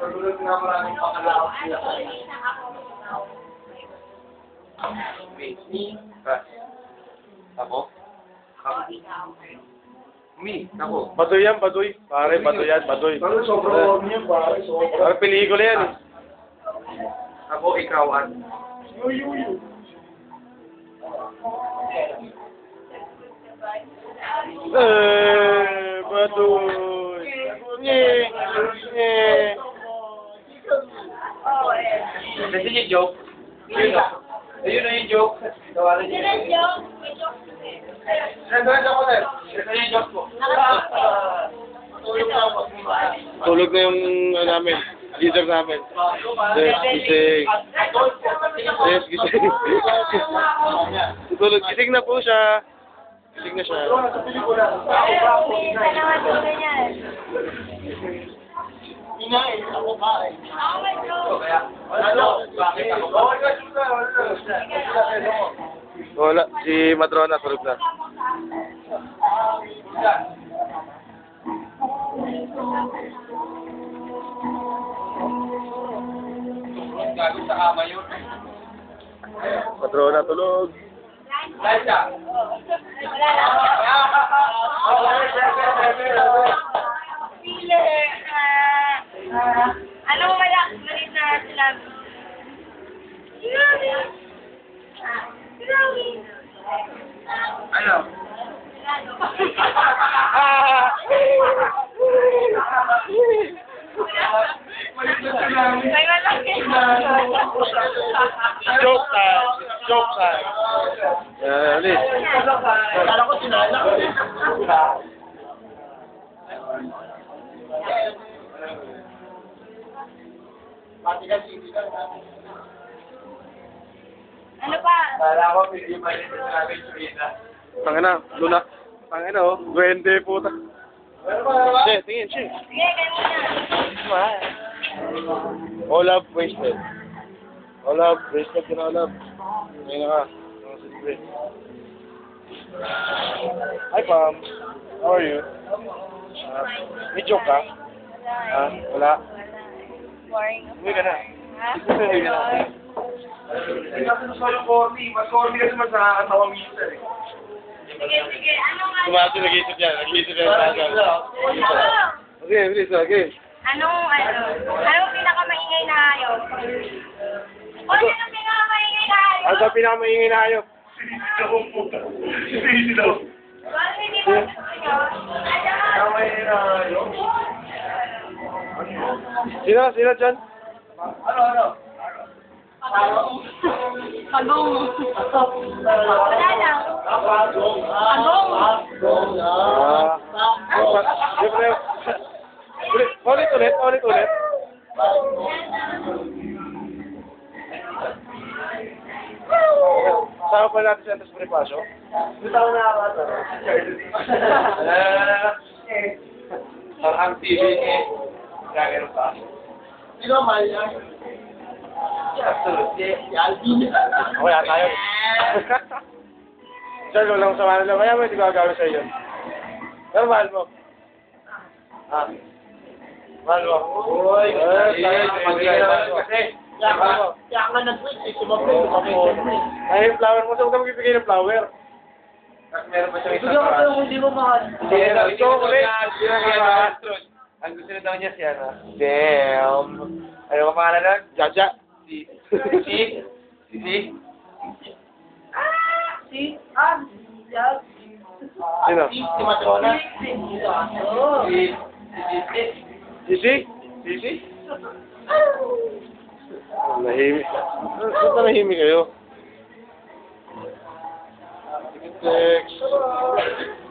Pagulot nga maraming pakalawak sila. Ako? Mi, ako. Baduy yan, baduy. Pare, baduy yan, baduy. Pero sobrang warm yan, pare. Sobrang. Parang pelikula yan eh. Ako, ikaw, at Yu, yu, yu. Eh, baduy. Kasi yung joke. Yun na. Ayun na yung joke. Gawa na niya. Nandun ako na. Ito yung joke ko. Tulog na ako. Tulog na yung ano namin, leader namin. Yes, gising. Yes, gising. Tulog, gising na po siya. Gising na siya. Sa pelikula. Ako ba ako? Inain. Ako ba eh. Kaya, ano? Bakit ako ba? Wala ka, wala ka. Wala, si Matrona tulog na. Gago sa kama yun. Matrona tulog. Dahil siya. Anong malak malit na sinabi? Sinabi. Sinabi. Ano? Joke time. Joke time. Ulit. Akala ko sinala ko. Pati ka sisi ka. Ano pa? Kala ko, hindi pa rin sinabi China. Tangina, luna. Tangina oh, duwende puta. Che, tingin, che. Sige, kayo muna. All up wasted. All up, wasted ka na all up. Ngayon na ka. Ang silibre. Hi, Pam. How are you? Uh, may joke ka? Ah, wala. Boring. Uwi ka na. Ha? Uwi ka na. Hindi gusto yung corny. Mas corny minsan eh. Sige, ano? Tumati, nag-iisip yan. Nag-iisip yan. Okay, bilis na. Okay. Anong ano? Anong pinakamaingay na hayop? O, anong pinakamaingay na hayop? Ano pinakamaingay na hayop? Ako puta. Sisi daw. Bakit hindi Sino? Sino dyan? Ano, ano? Pagong. Wala lang. Pagong. Pagong. Pagong. Ah. Siyempre. Ulit, ulit, ulit, ulit, ulit. Sama pa natin si Antas Prepaso. Bitaw na ako ito. Ang TV eh. Gagano pa. Mahal yan? Absolutely. Si Alvin. Okay, at tayo. Sir, walang sama na lang. Kaya mo hindi ko gagawin sa iyo. Pero mahal mo. Ah. Mahal mo. Uy, Eh, Eh, kasi. Kaya ka, nag-quit eh. Sumabay, sumabay. Ay, flower mo. Saan ka magbibigay ng flower? Tapos meron pa siyang isang yung hindi mo mahal. Hindi Ito. Hindi na daw, Astros. Ang gusto na daw niya si ano. Damn. Ano ka pangalan nun? Jaja. Si. Si. Si. Si. Si? Ah. Sino? Si Matrona. Si. Si. Si. Sisi? Sisi? Nahimik. Ba't na nahimik kayo? Text.